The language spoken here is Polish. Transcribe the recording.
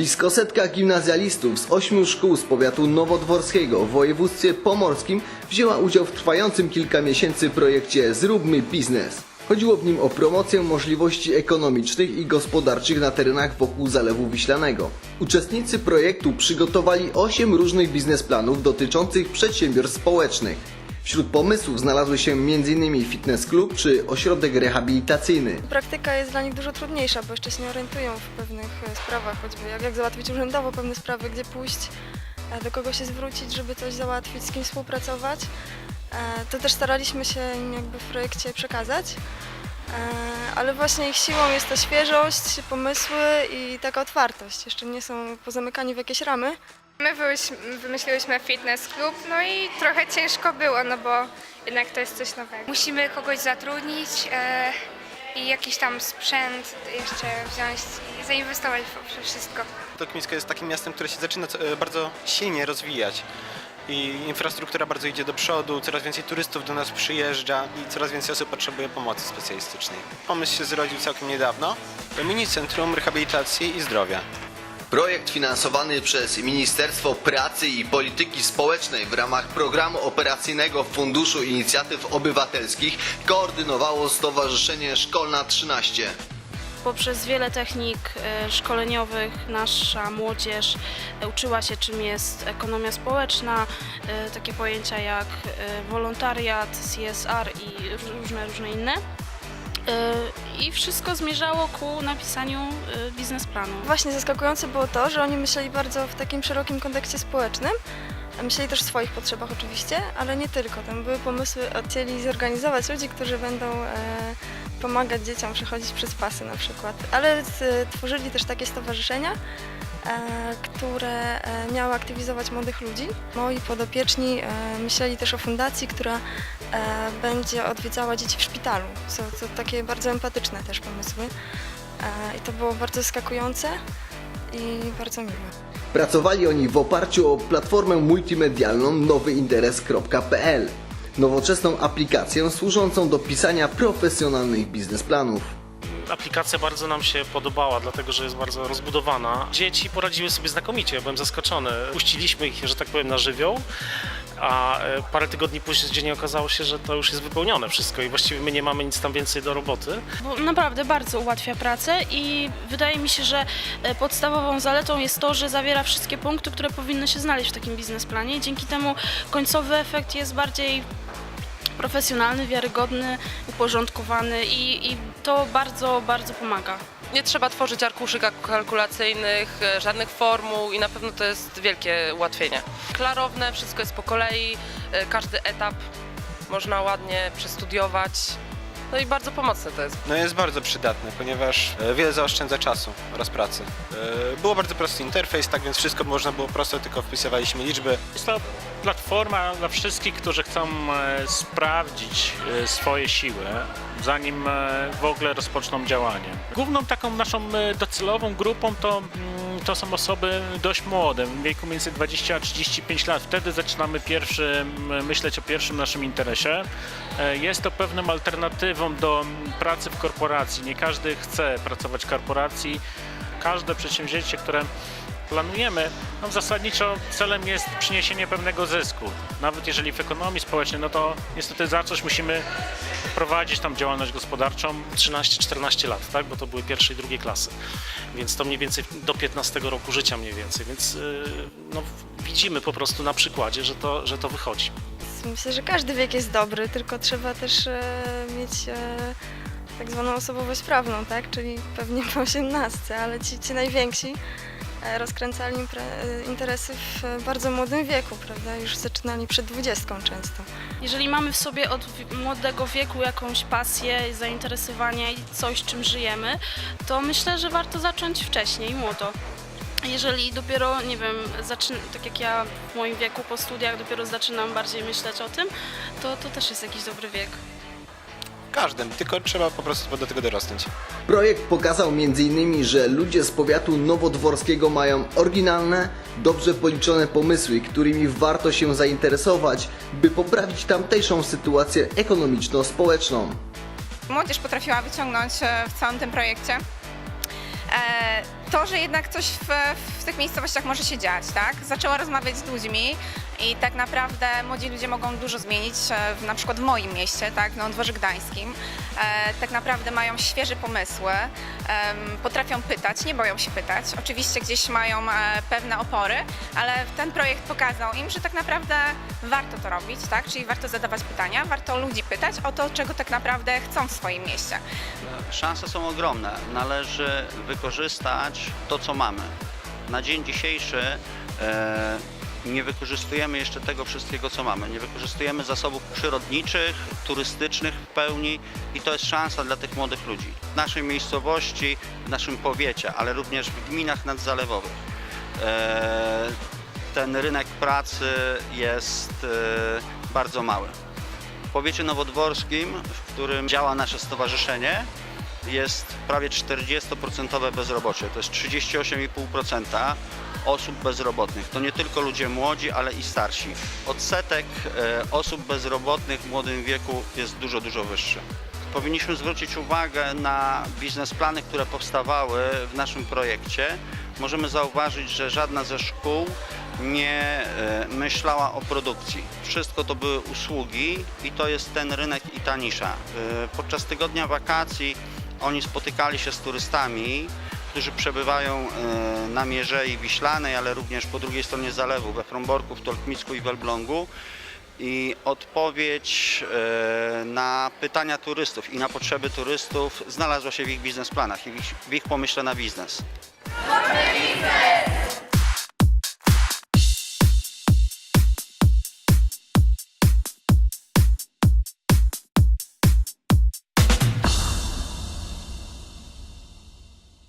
Blisko setka gimnazjalistów z ośmiu szkół z powiatu nowodworskiego w województwie pomorskim wzięła udział w trwającym kilka miesięcy projekcie Zróbmy biznes. Chodziło w nim o promocję możliwości ekonomicznych i gospodarczych na terenach wokół Zalewu Wiślanego. Uczestnicy projektu przygotowali 8 różnych biznesplanów dotyczących przedsiębiorstw społecznych. Wśród pomysłów znalazły się m.in. fitness klub czy ośrodek rehabilitacyjny. Praktyka jest dla nich dużo trudniejsza, bo jeszcze się nie orientują w pewnych e, sprawach, choćby jak, jak załatwić urzędowo pewne sprawy, gdzie pójść, e, do kogo się zwrócić, żeby coś załatwić, z kim współpracować. E, To też staraliśmy się im jakby w projekcie przekazać. Ale właśnie ich siłą jest ta świeżość, pomysły i taka otwartość. Jeszcze nie są pozamykani w jakieś ramy. My wymyśliłyśmy fitness klub, no i trochę ciężko było, no bo jednak to jest coś nowego. Musimy kogoś zatrudnić e, i jakiś tam sprzęt jeszcze wziąć i zainwestować w wszystko. To Kmińsko jest takim miastem, które się zaczyna e, bardzo silnie rozwijać. I infrastruktura bardzo idzie do przodu, coraz więcej turystów do nas przyjeżdża i coraz więcej osób potrzebuje pomocy specjalistycznej. Pomysł się zrodził całkiem niedawno. To mini centrum rehabilitacji i zdrowia. Projekt finansowany przez Ministerstwo Pracy i Polityki Społecznej w ramach programu operacyjnego Funduszu Inicjatyw Obywatelskich koordynowało Stowarzyszenie Szkolna 13. Poprzez wiele technik e, szkoleniowych nasza młodzież e, uczyła się, czym jest ekonomia społeczna, e, takie pojęcia jak wolontariat, CSR i różne, różne inne. E, I wszystko zmierzało ku napisaniu e, biznesplanu. Właśnie zaskakujące było to, że oni myśleli bardzo w takim szerokim kontekście społecznym. Myśleli też o swoich potrzebach oczywiście, ale nie tylko. Tam były pomysły, chcieli zorganizować ludzi, którzy będą e, pomagać dzieciom przechodzić przez pasy na przykład. Ale tworzyli też takie stowarzyszenia, które miały aktywizować młodych ludzi. Moi podopieczni myśleli też o fundacji, która będzie odwiedzała dzieci w szpitalu. Są to takie bardzo empatyczne też pomysły. E, I to było bardzo zaskakujące i bardzo miłe. Pracowali oni w oparciu o platformę multimedialną nowyinteres.pl, nowoczesną aplikację służącą do pisania profesjonalnych biznesplanów. Aplikacja bardzo nam się podobała, dlatego że jest bardzo rozbudowana. Dzieci poradziły sobie znakomicie, ja byłem zaskoczony. Puściliśmy ich, że tak powiem, na żywioł, a e, parę tygodni później okazało się, że to już jest wypełnione wszystko i właściwie my nie mamy nic tam więcej do roboty. Bo naprawdę bardzo ułatwia pracę i wydaje mi się, że e, podstawową zaletą jest to, że zawiera wszystkie punkty, które powinny się znaleźć w takim biznesplanie dzięki temu końcowy efekt jest bardziej profesjonalny, wiarygodny, uporządkowany i, i to bardzo, bardzo pomaga. Nie trzeba tworzyć arkuszy kalk- kalkulacyjnych, e, żadnych formuł i na pewno to jest wielkie ułatwienie. Klarowne, wszystko jest po kolei, e, każdy etap można ładnie przestudiować. No i bardzo pomocne to jest. No jest bardzo przydatne, ponieważ e, wiele zaoszczędza czasu oraz pracy. Było bardzo prosty interfejs, tak więc wszystko można było prosto, tylko wpisywaliśmy liczby. Jest to platforma dla wszystkich, którzy chcą sprawdzić swoje siły, zanim e, w ogóle rozpoczną działanie. Główną taką naszą e, docelową grupą to, mm, to są osoby dość młode, w wieku między 20 a 35 lat. Wtedy zaczynamy pierwszy, myśleć o pierwszym naszym interesie. E, Jest to pewną alternatywą do pracy w korporacji. Nie każdy chce pracować w korporacji. Każde przedsięwzięcie, które planujemy, no zasadniczo celem jest przyniesienie pewnego zysku. Nawet jeżeli w ekonomii społecznej, no to niestety za coś musimy prowadzić tam działalność gospodarczą 13-14 lat, tak? bo to były pierwsze i drugie klasy. Więc to mniej więcej do 15 roku życia mniej więcej. Więc yy, no, widzimy po prostu na przykładzie, że to, że to wychodzi. Myślę, że każdy wiek jest dobry, tylko trzeba też e, mieć e, tak zwaną osobowość prawną, tak? Czyli pewnie po 18, ale ci, ci najwięksi rozkręcali impre, e, interesy w e, bardzo młodym wieku, prawda? Już zaczynali przed 20 często. Jeżeli mamy w sobie od młodego wieku jakąś pasję, zainteresowanie i coś, czym żyjemy, to myślę, że warto zacząć wcześniej, młodo. Jeżeli dopiero, nie wiem, zaczyn- tak jak ja w moim wieku po studiach dopiero zaczynam bardziej myśleć o tym, to, to też jest jakiś dobry wiek. Każdym, tylko trzeba po prostu do tego dorosnąć. Projekt pokazał m.in., że ludzie z powiatu nowodworskiego mają oryginalne, dobrze policzone pomysły, którymi warto się zainteresować, by poprawić tamtejszą sytuację ekonomiczno-społeczną. Młodzież potrafiła wyciągnąć e, w całym tym projekcie. E, to, że jednak coś w, w tych miejscowościach może się dziać, tak? Zaczęła rozmawiać z ludźmi i tak naprawdę młodzi ludzie mogą dużo zmienić, e, na przykład w moim mieście, tak, na Dworze Gdańskim. E, tak naprawdę mają świeże pomysły, potrafią pytać, nie boją się pytać. Oczywiście gdzieś mają e, pewne opory, ale ten projekt pokazał im, że tak naprawdę warto to robić, tak? Czyli warto zadawać pytania, warto ludzi pytać o to, czego tak naprawdę chcą w swoim mieście. Szanse są ogromne. Należy wykorzystać to, co mamy. Na dzień dzisiejszy nie wykorzystujemy jeszcze tego wszystkiego, co mamy. Nie wykorzystujemy zasobów przyrodniczych, turystycznych w pełni i to jest szansa dla tych młodych ludzi. W naszej miejscowości, w naszym powiecie, ale również w gminach nadzalewowych. E, ten rynek pracy jest e, bardzo mały. W powiecie nowodworskim, w którym działa nasze stowarzyszenie, jest prawie 40% bezrobocie. To jest 38,5% osób bezrobotnych. To nie tylko ludzie młodzi, ale i starsi. Odsetek e, osób bezrobotnych w młodym wieku jest dużo, dużo wyższy. Powinniśmy zwrócić uwagę na biznesplany, które powstawały w naszym projekcie. Możemy zauważyć, że żadna ze szkół nie e, myślała o produkcji. Wszystko to były usługi i to jest ten rynek i ta nisza. E, Podczas tygodnia wakacji oni spotykali się z turystami, którzy przebywają e, na Mierzei Wiślanej, ale również po drugiej stronie zalewu, we Fromborku, w Tolkmicku i w Elblągu. I odpowiedź e, na pytania turystów i na potrzeby turystów znalazła się w ich biznesplanach i w ich, w ich pomyśle na biznes.